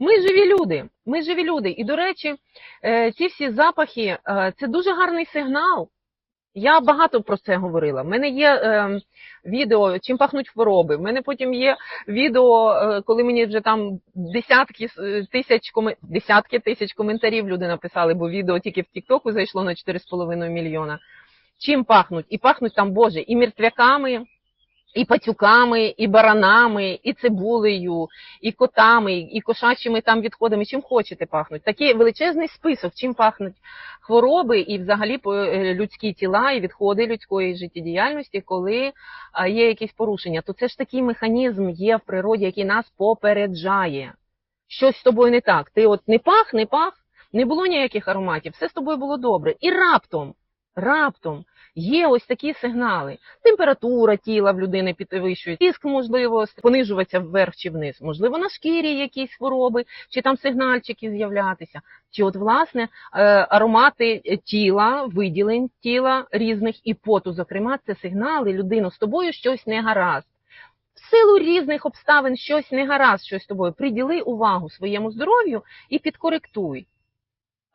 Ми живі люди. Ми живі люди. І, до речі, е, ці всі запахи е, це дуже гарний сигнал. Я багато про це говорила. В мене є е, відео, чим пахнуть хвороби. В мене потім є відео, е, коли мені вже там десятки е, тисяч десятки тисяч коментарів люди написали, бо відео тільки в Тіктоку зайшло на 4,5 мільйона. Чим пахнуть? І пахнуть там, Боже, і мертвяками, і пацюками, і баранами, і цибулею, і котами, і кошачими там відходами. Чим хочете пахнуть. Такий величезний список, чим пахнуть хвороби і взагалі е, людські тіла і відходи людської життєдіяльності, коли є якісь порушення. То це ж такий механізм є в природі, який нас попереджає. Щось з тобою не так. Ти от не пах, не пах, не було ніяких ароматів, все з тобою було добре. І раптом, раптом є ось такі сигнали. Температура тіла в людини підвищується, тиск можливо понижуватися вверх чи вниз, можливо, на шкірі якісь хвороби, чи там сигнальчики з'являтися, чи от власне е, аромати тіла, виділень тіла різних і поту, зокрема, це сигнали людину з тобою щось не гаразд. В силу різних обставин щось не гаразд, щось з тобою. Приділи увагу своєму здоров'ю і підкоректуй.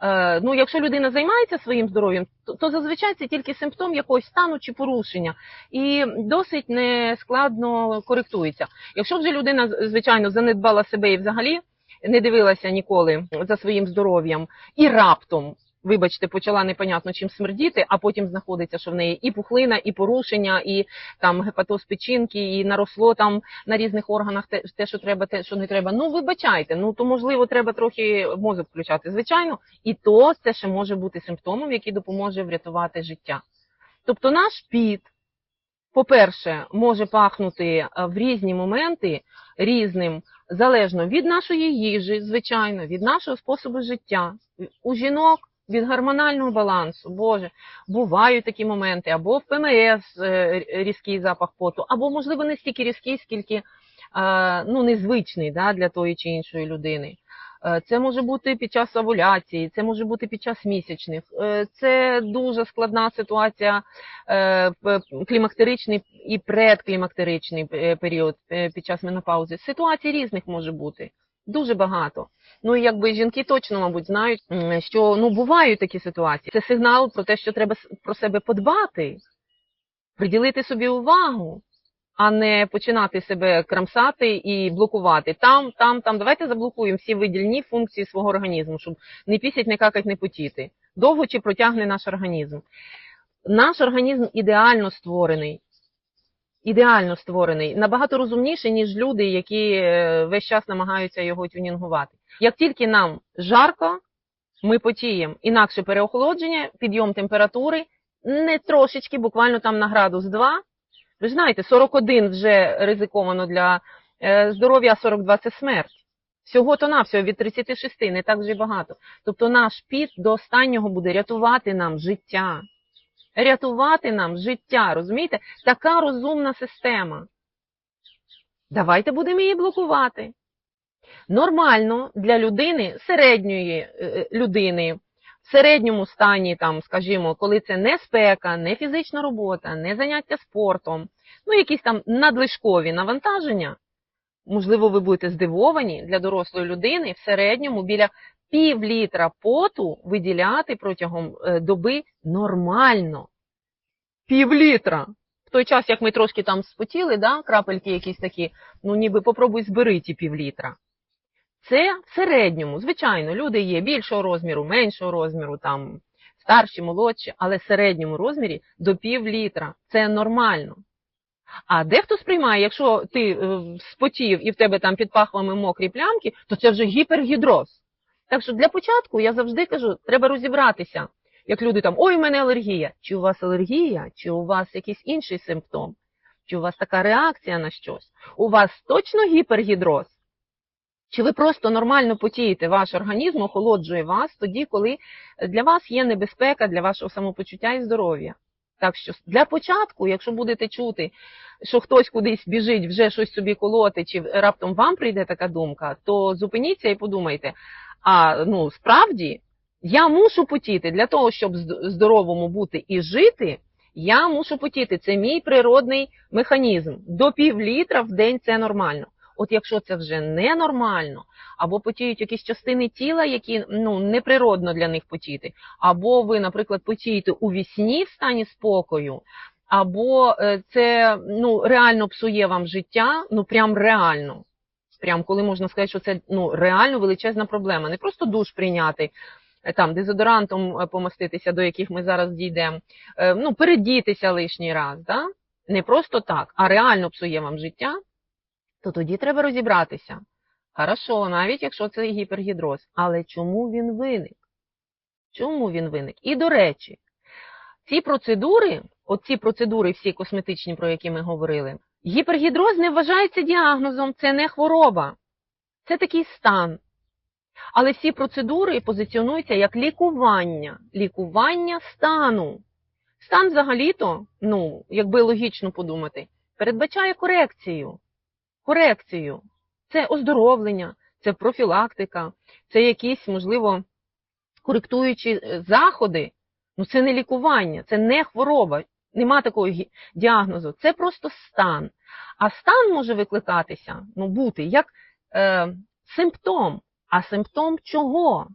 Е, ну, якщо людина займається своїм здоров'ям, то, то зазвичай це тільки симптом якогось стану чи порушення, і досить нескладно коректується. Якщо вже людина, звичайно, занедбала себе і взагалі не дивилася ніколи за своїм здоров'ям, і раптом, вибачте, почала непонятно чим смердіти, а потім знаходиться, що в неї і пухлина, і порушення, і там гепатоз печінки, і наросло там на різних органах те, те, що треба, те, що не треба. Ну, вибачайте, ну то можливо треба трохи мозок включати. Звичайно, і то це ще може бути симптомом, який допоможе врятувати життя. Тобто наш піт, по-перше, може пахнути е, в різні моменти різним, залежно від нашої їжі, звичайно, від нашого способу життя. У жінок від гормонального балансу, Боже, бувають такі моменти, або в ПМС е, різкий запах поту, або, можливо, не стільки різкий, скільки е, ну, незвичний да, для тої чи іншої людини. Е, Це може бути під час овуляції, це може бути під час місячних. Це дуже складна ситуація клімактеричний і предклімактеричний період під час менопаузи. Ситуацій різних може бути. Дуже багато. Ну і якби жінки точно, мабуть, знають, що ну бувають такі ситуації. Це сигнал про те, що треба про себе подбати, приділити собі увагу, а не починати себе крамсати і блокувати. Там, там, там. Давайте заблокуємо всі видільні функції свого організму, щоб не пісять, не какать, не потіти. Довго чи протягне наш організм. Наш організм ідеально створений. Ідеально створений, набагато розумніший, ніж люди, які е, весь час намагаються його тюнінгувати. Як тільки нам жарко, ми потіємо. Інакше переохолодження, підйом температури, не трошечки, буквально там на градус 2. Ви ж знаєте, 41 вже ризиковано для е, здоров'я, а 42 це смерть. Всього то навсього від 36, не так вже багато. Тобто наш піт до останнього буде рятувати нам життя. Рятувати нам життя, розумієте? Така розумна система. Давайте будемо її блокувати. Нормально для людини, середньої е, людини, в середньому стані, там, скажімо, коли це не спека, не фізична робота, не заняття спортом, ну якісь там надлишкові навантаження, можливо, ви будете здивовані для дорослої людини в середньому біля пів літра поту виділяти протягом е, доби нормально. Пів літра. В той час, як ми трошки там спотіли, да, крапельки якісь такі, ну ніби попробуй збери ті пів літра. Це в середньому, звичайно, люди є більшого розміру, меншого розміру, там старші, молодші, але в середньому розмірі до пів літра. Це нормально. А дехто сприймає, якщо ти е, спотів і в тебе там під пахвами мокрі плямки, то це вже гіпергідроз. Так що для початку я завжди кажу, треба розібратися, як люди там, ой, у мене алергія. Чи у вас алергія, чи у вас якийсь інший симптом, чи у вас така реакція на щось? У вас точно гіпергідроз? Чи ви просто нормально потієте, ваш організм охолоджує вас тоді, коли для вас є небезпека для вашого самопочуття і здоров'я? Так що для початку, якщо будете чути, що хтось кудись біжить, вже щось собі колоти, чи раптом вам прийде така думка, то зупиніться і подумайте, а ну справді я мушу потіти для того, щоб зд- здоровому бути і жити, я мушу потіти. Це мій природний механізм. До пів літра в день це нормально. От якщо це вже ненормально, або потіють якісь частини тіла, які ну неприродно для них потіти, або ви, наприклад, потієте у вісні в стані спокою, або е, це ну реально псує вам життя, ну прям реально. Прям коли можна сказати, що це ну реально величезна проблема. Не просто душ прийняти, е, там дезодорантом е, помаститися, до яких ми зараз дійдемо, е, ну передітися лишній раз, да? не просто так, а реально псує вам життя, то тоді треба розібратися. Хорошо, навіть якщо це гіпергідроз. Але чому він виник? Чому він виник? І до речі, ці процедури, оці процедури, всі косметичні, про які ми говорили, гіпергідроз не вважається діагнозом, це не хвороба, це такий стан. Але всі процедури позиціонуються як лікування, лікування стану. Стан взагалі-то, ну, якби логічно подумати, передбачає корекцію. Корекцію. Це оздоровлення, це профілактика, це якісь, можливо, коректуючі е, заходи. Ну, це не лікування, це не хвороба, нема такого діагнозу. Це просто стан. А стан може викликатися, ну, бути як е, симптом. А симптом чого?